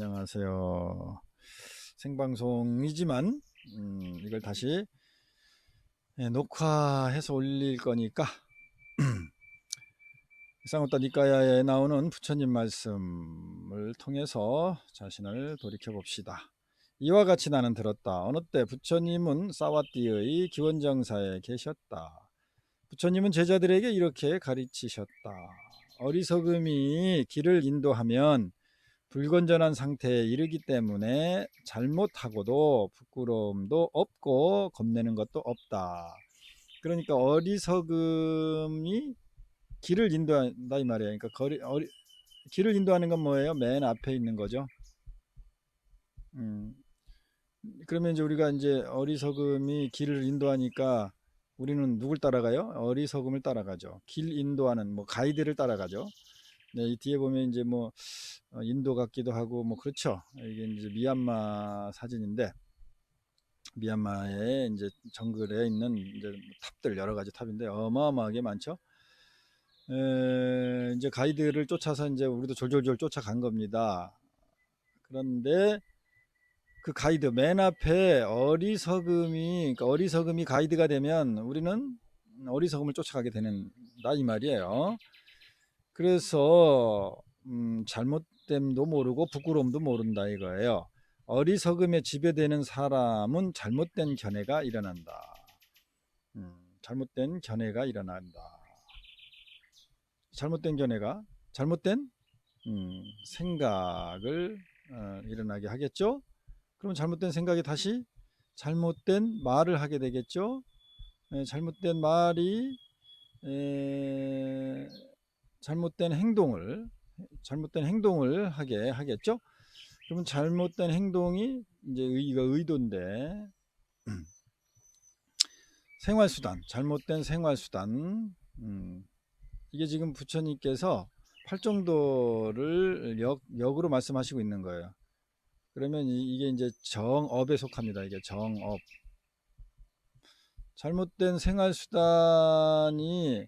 안녕하세요. 생방송이지만 음, 이걸 다시 예, 녹화해서 올릴 거니까 쌍우따 니까야에 나오는 부처님 말씀을 통해서 자신을 돌이켜 봅시다. 이와 같이 나는 들었다. 어느 때 부처님은 사와띠의 기원정사에 계셨다. 부처님은 제자들에게 이렇게 가르치셨다. 어리석음이 길을 인도하면 불건전한 상태에 이르기 때문에 잘못하고도 부끄러움도 없고 겁내는 것도 없다. 그러니까 어리석음이 길을 인도한다 이 말이에요. 그러니까 거리, 어리, 길을 인도하는 건 뭐예요? 맨 앞에 있는 거죠. 음, 그러면 이제 우리가 이제 어리석음이 길을 인도하니까 우리는 누굴 따라가요? 어리석음을 따라가죠. 길 인도하는 뭐 가이드를 따라가죠. 네, 이 뒤에 보면 이제 뭐 어, 인도 같기도 하고 뭐 그렇죠. 이게 이제 미얀마 사진인데 미얀마의 이제 정글에 있는 이제 탑들 여러 가지 탑인데 어마어마하게 많죠. 에, 이제 가이드를 쫓아서 이제 우리도 졸졸졸 쫓아간 겁니다. 그런데 그 가이드 맨 앞에 어리석음이 그러니까 어리석음이 가이드가 되면 우리는 어리석음을 쫓아가게 되는다 이 말이에요. 그래서 음, 잘못됨도 모르고 부끄러움도 모른다 이거예요. 어리석음에 지배되는 사람은 잘못된 견해가 일어난다. 음, 잘못된 견해가 일어난다. 잘못된 견해가 잘못된 음, 생각을 어, 일어나게 하겠죠. 그럼 잘못된 생각이 다시 잘못된 말을 하게 되겠죠. 에, 잘못된 말이 에, 잘못된 행동을 잘못된 행동을 하게 하겠죠. 그러면 잘못된 행동이 이제 이거 의도인데 생활수단 잘못된 생활수단 음, 이게 지금 부처님께서 팔정도를 역, 역으로 말씀하시고 있는 거예요. 그러면 이- 이게 이제 정업에 속합니다. 이게 정업. 잘못된 생활수단이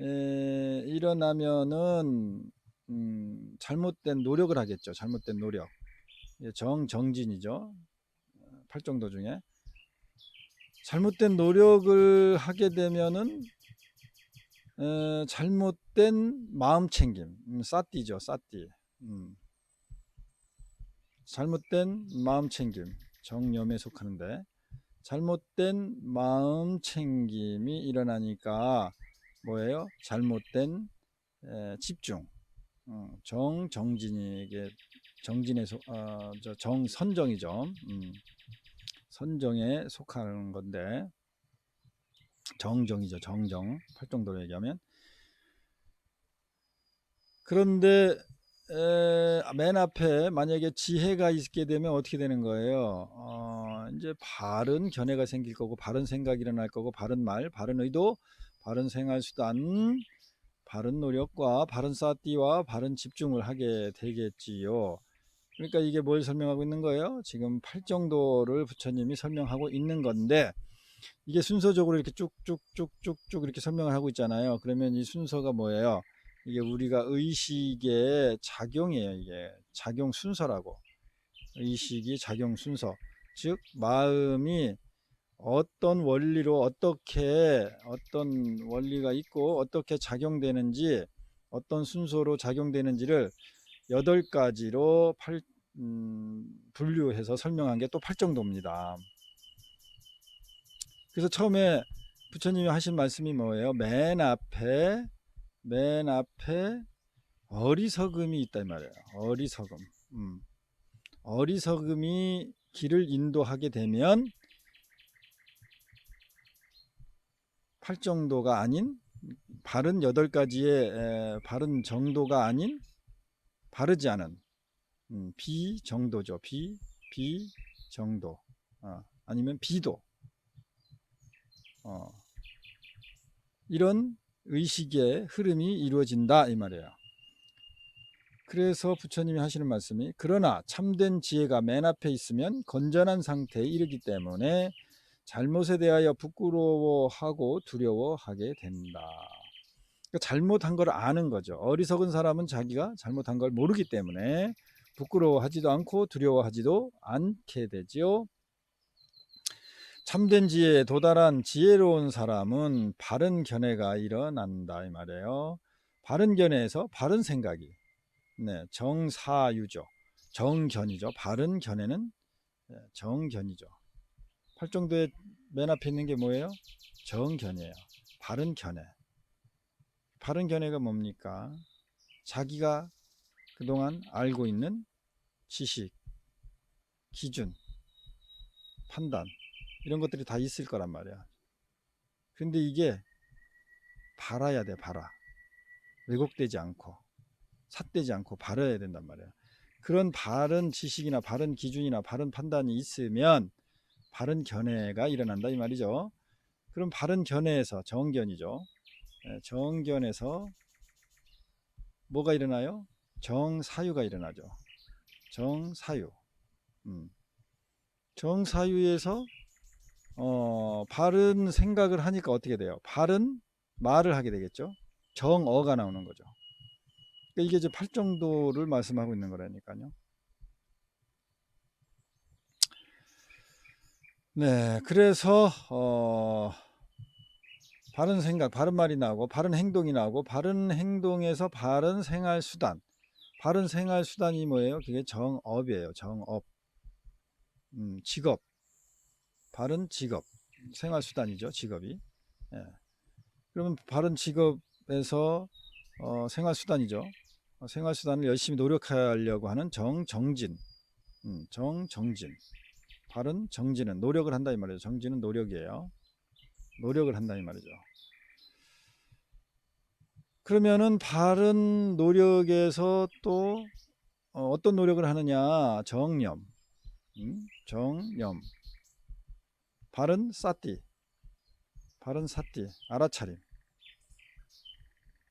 에, 일어나면은 음, 잘못된 노력을 하겠죠. 잘못된 노력. 이게 정정진이죠. 팔정도 중에 잘못된 노력을 하게 되면은 에, 잘못된 마음 챙김, 음, 싸띠죠, 싸띠. 음. 잘못된 마음 챙김, 정념에 속하는데 잘못된 마음 챙김이 일어나니까 뭐예요? 잘못된 에, 집중, 어, 정 정진이게 정진에 속, 어, 저 정선정이죠. 음, 선정에 속하는 건데 정정이죠. 정정 팔정도로 얘기하면 그런데 에, 맨 앞에 만약에 지혜가 있게 되면 어떻게 되는 거예요? 어, 이제 바른 견해가 생길 거고 바른 생각이 일어날 거고 바른 말, 바른 의도, 바른 생활 수단, 바른 노력과 바른 싸띠와 바른 집중을 하게 되겠지요. 그러니까 이게 뭘 설명하고 있는 거예요? 지금 팔 정도를 부처님이 설명하고 있는 건데 이게 순서적으로 이렇게 쭉쭉쭉쭉쭉 이렇게 설명을 하고 있잖아요. 그러면 이 순서가 뭐예요? 이게 우리가 의식의 작용이에요. 이게 작용 순서라고. 의식이 작용 순서. 즉 마음이 어떤 원리로 어떻게 어떤 원리가 있고 어떻게 작용되는지 어떤 순서로 작용되는지를 여덟 가지로 팔, 음, 분류해서 설명한 게 또 팔정도입니다. 그래서 처음에 부처님이 하신 말씀이 뭐예요? 맨 앞에 맨 앞에 어리석음이 이 말이에요. 어리석음. 음. 어리석음이 길을 인도하게 되면 팔 정도가 아닌 바른 여덟 가지의 에, 바른 정도가 아닌 바르지 않은 음, 비 정도죠. 비 비 정도 어, 아니면 비도 어, 이런 의식의 흐름이 이루어진다 이 말이에요. 그래서 부처님이 하시는 말씀이 그러나 참된 지혜가 맨 앞에 있으면 건전한 상태에 이르기 때문에 잘못에 대하여 부끄러워하고 두려워하게 된다. 그러니까 잘못한 걸 아는 거죠. 어리석은 사람은 자기가 잘못한 걸 모르기 때문에 부끄러워하지도 않고 두려워하지도 않게 되지요. 참된 지혜에 도달한 지혜로운 사람은 바른 견해가 일어난다 이 말이에요. 바른 견해에서 바른 생각이 네, 정사유죠. 정견이죠. 바른 견해는 네, 정견이죠. 팔정도의 맨 앞에 있는 게 뭐예요? 정견이에요. 바른 견해. 바른 견해가 뭡니까? 자기가 그동안 알고 있는 지식, 기준, 판단 이런 것들이 다 있을 거란 말이야. 근데 이게 바라야 돼, 바라. 왜곡되지 않고 삿되지 않고 바라야 된단 말이야. 그런 바른 지식이나 바른 기준이나 바른 판단이 있으면 바른 견해가 일어난다 이 말이죠. 그럼 바른 견해에서 정견이죠. 예, 정견에서 뭐가 일어나요? 정사유가 일어나죠. 정사유. 음. 정사유에서 어, 바른 생각을 하니까 어떻게 돼요? 바른 말을 하게 되겠죠. 정어가 나오는 거죠. 그러니까 이게 이제 팔정도를 말씀하고 있는 거라니까요. 네, 그래서 어, 바른 생각, 바른 말이 나오고 바른 행동이 나오고 바른 행동에서 바른 생활 수단. 바른 생활 수단이 뭐예요? 그게 정업이에요. 정업. 음, 직업. 바른 직업. 생활 수단이죠. 직업이. 예. 그러면 바른 직업에서 어, 생활 수단이죠. 어, 생활 수단을 열심히 노력하려고 하는 정정진. 음, 정정진. 바른 정진은 노력을 한다 이 말이죠. 정진은 노력이에요. 노력을 한다 이 말이죠. 그러면은 바른 노력에서 또 어, 떤 노력을 하느냐? 정념, 음? 정념, 바른 사띠, 바른 사띠, 알아차림,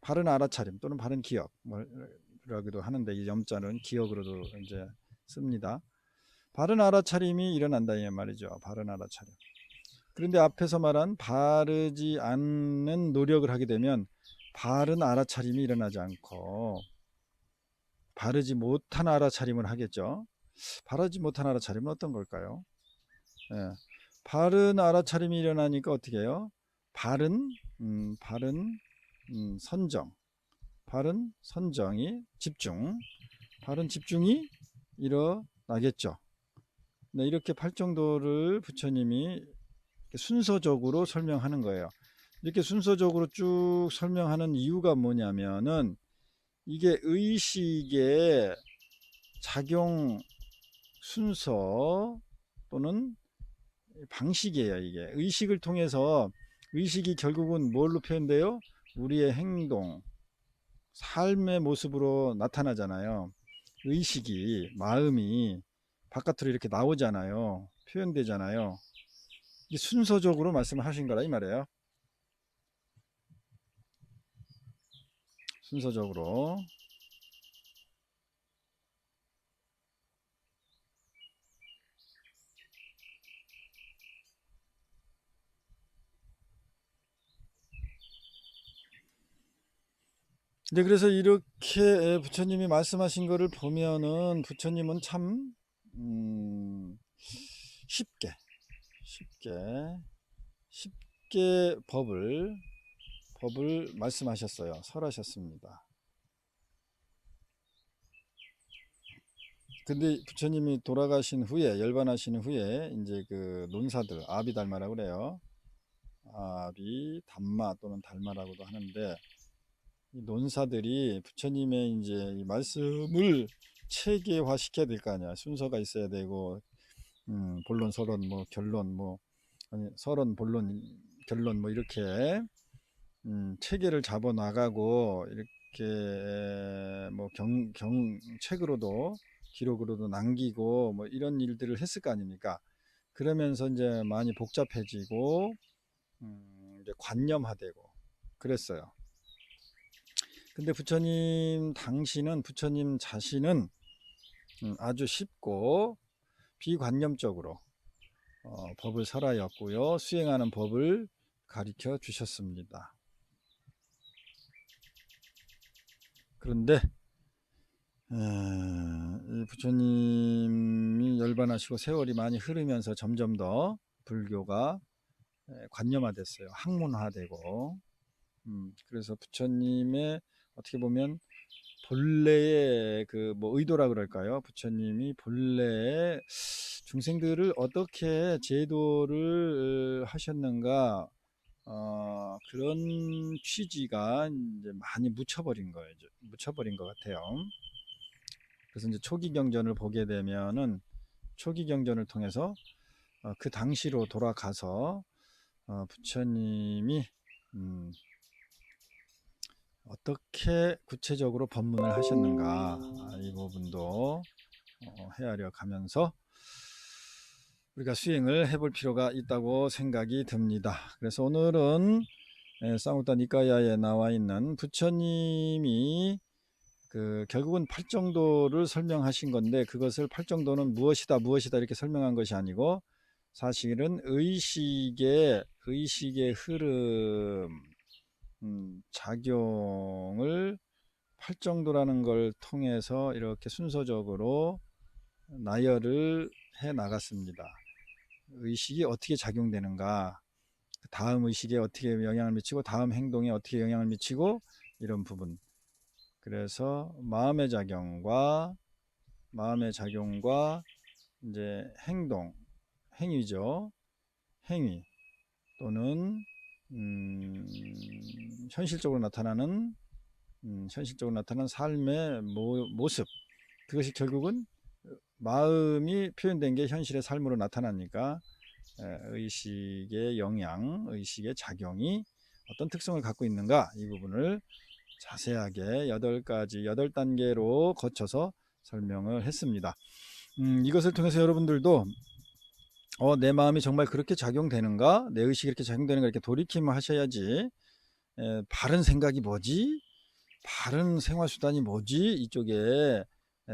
바른 알아차림 또는 바른 기억, 뭐라고도 하는데 이 염자는 기억으로도 이제 씁니다. 바른 알아차림이 일어난다 이 말이죠. 바른 알아차림. 그런데 앞에서 말한 바르지 않는 노력을 하게 되면 바른 알아차림이 일어나지 않고 바르지 못한 알아차림을 하겠죠. 바르지 못한 알아차림은 어떤 걸까요? 예. 바른 알아차림이 일어나니까 어떻게 해요? 바른, 음, 바른 음, 선정, 바른 선정이 집중, 바른 집중이 일어나겠죠. 네, 이렇게 팔정도를 부처님이 순서적으로 설명하는 거예요. 이렇게 순서적으로 쭉 설명하는 이유가 뭐냐면은 이게 의식의 작용 순서 또는 방식이에요. 이게 의식을 통해서 의식이 결국은 뭘로 표현돼요? 우리의 행동, 삶의 모습으로 나타나잖아요. 의식이 마음이 바깥으로 이렇게 나오잖아요. 표현되잖아요. 순서적으로 말씀하신 거라 이 말이에요. 순서적으로 네, 그래서 이렇게 부처님이 말씀하신 것을 보면은 부처님은 참 음, 쉽게 쉽게 쉽게 법을 법을 말씀하셨어요. 설하셨습니다. 근데 부처님이 돌아가신 후에 열반하신 후에 이제 그 논사들 아비 달마라고 그래요. 아비 담마 또는 달마라고도 하는데 이 논사들이 부처님의 이제 이 말씀을 체계화 시켜야 될 거 아니야. 순서가 있어야 되고 음, 본론, 서론, 뭐 결론, 뭐 아니 서론, 본론, 결론 뭐 이렇게 음, 체계를 잡아 나가고 이렇게 뭐 경, 경 책으로도 기록으로도 남기고 뭐 이런 일들을 했을 거 아닙니까? 그러면서 이제 많이 복잡해지고 음, 이제 관념화되고 그랬어요. 근데 부처님 당신은 부처님 자신은 음, 아주 쉽고 비관념적으로 어, 법을 설하였고요. 수행하는 법을 가르쳐 주셨습니다. 그런데 에, 이 부처님이 열반하시고 세월이 많이 흐르면서 점점 더 불교가 에, 관념화됐어요. 학문화되고. 음, 그래서 부처님의 어떻게 보면 본래의 그 뭐 의도라 그럴까요? 부처님이 본래의 중생들을 어떻게 제도를 하셨는가 어, 그런 취지가 이제 많이 묻혀버린 거예요. 묻혀버린 것 같아요. 그래서 이제 초기 경전을 보게 되면은 초기 경전을 통해서 어, 그 당시로 돌아가서 어, 부처님이 음, 어떻게 구체적으로 법문을 하셨는가 아, 이 부분도 어, 헤아려 가면서 우리가 수행을 해볼 필요가 있다고 생각이 듭니다. 그래서 오늘은 에, 쌍우타 니까야에 나와 있는 부처님이 그 결국은 팔정도를 설명하신 건데 그것을 팔정도는 무엇이다 무엇이다 이렇게 설명한 것이 아니고 사실은 의식의 의식의 흐름 음, 작용을 팔 정도라는 걸 통해서 이렇게 순서적으로 나열을 해 나갔습니다. 의식이 어떻게 작용되는가, 그 다음 의식에 어떻게 영향을 미치고, 다음 행동에 어떻게 영향을 미치고, 이런 부분. 그래서 마음의 작용과, 마음의 작용과, 이제 행동, 행위죠. 행위. 또는, 음, 현실적으로 나타나는, 음, 현실적으로 나타나는 삶의 모, 모습. 그것이 결국은 마음이 표현된 게 현실의 삶으로 나타나니까 의식의 영향, 의식의 작용이 어떤 특성을 갖고 있는가 이 부분을 자세하게 여덟 가지 여덟 단계로 거쳐서 설명을 했습니다. 음, 이것을 통해서 여러분들도 어, 내 마음이 정말 그렇게 작용되는가? 내 의식이 이렇게 작용되는가? 이렇게 돌이킴을 하셔야지 에, 바른 생각이 뭐지? 바른 생활수단이 뭐지? 이쪽에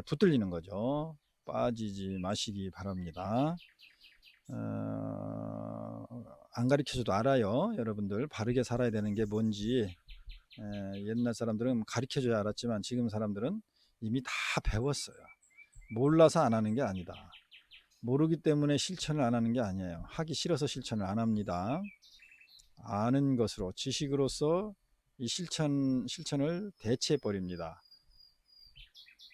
붙들리는 거죠. 빠지지 마시기 바랍니다. 어, 안 가르쳐줘도 알아요. 여러분들 바르게 살아야 되는 게 뭔지 에, 옛날 사람들은 가르쳐줘야 알았지만 지금 사람들은 이미 다 배웠어요. 몰라서 안 하는 게 아니다. 모르기 때문에 실천을 안 하는 게 아니에요. 하기 싫어서 실천을 안 합니다. 아는 것으로 지식으로서 이 실천 실천을 대체해 버립니다.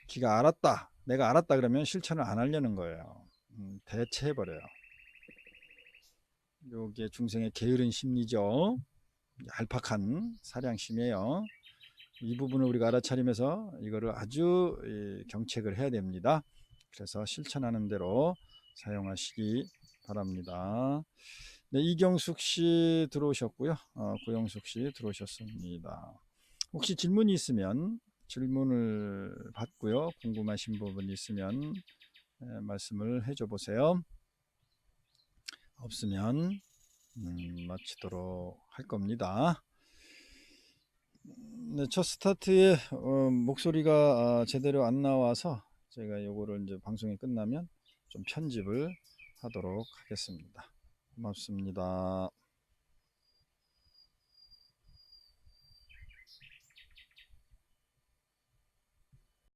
기가 알았다. 내가 알았다 그러면 실천을 안 하려는 거예요. 음, 대체해 버려요. 요게 중생의 게으른 심리죠. 알팍한 사량심이에요. 이 부분을 우리가 알아차리면서 이거를 아주 경책을 해야 됩니다. 그래서 실천하는 대로 사용하시기 바랍니다. 네, 이경숙 씨 들어오셨고요. 어, 고영숙 씨 들어오셨습니다. 혹시 질문이 있으면 질문을 받고요. 궁금하신 부분 있으면 에, 말씀을 해줘 보세요. 없으면 음, 마치도록 할 겁니다. 네, 첫 스타트에 어, 목소리가 아, 제대로 안 나와서 제가 요거를 이제 방송이 끝나면 좀 편집을 하도록 하겠습니다. 고맙습니다.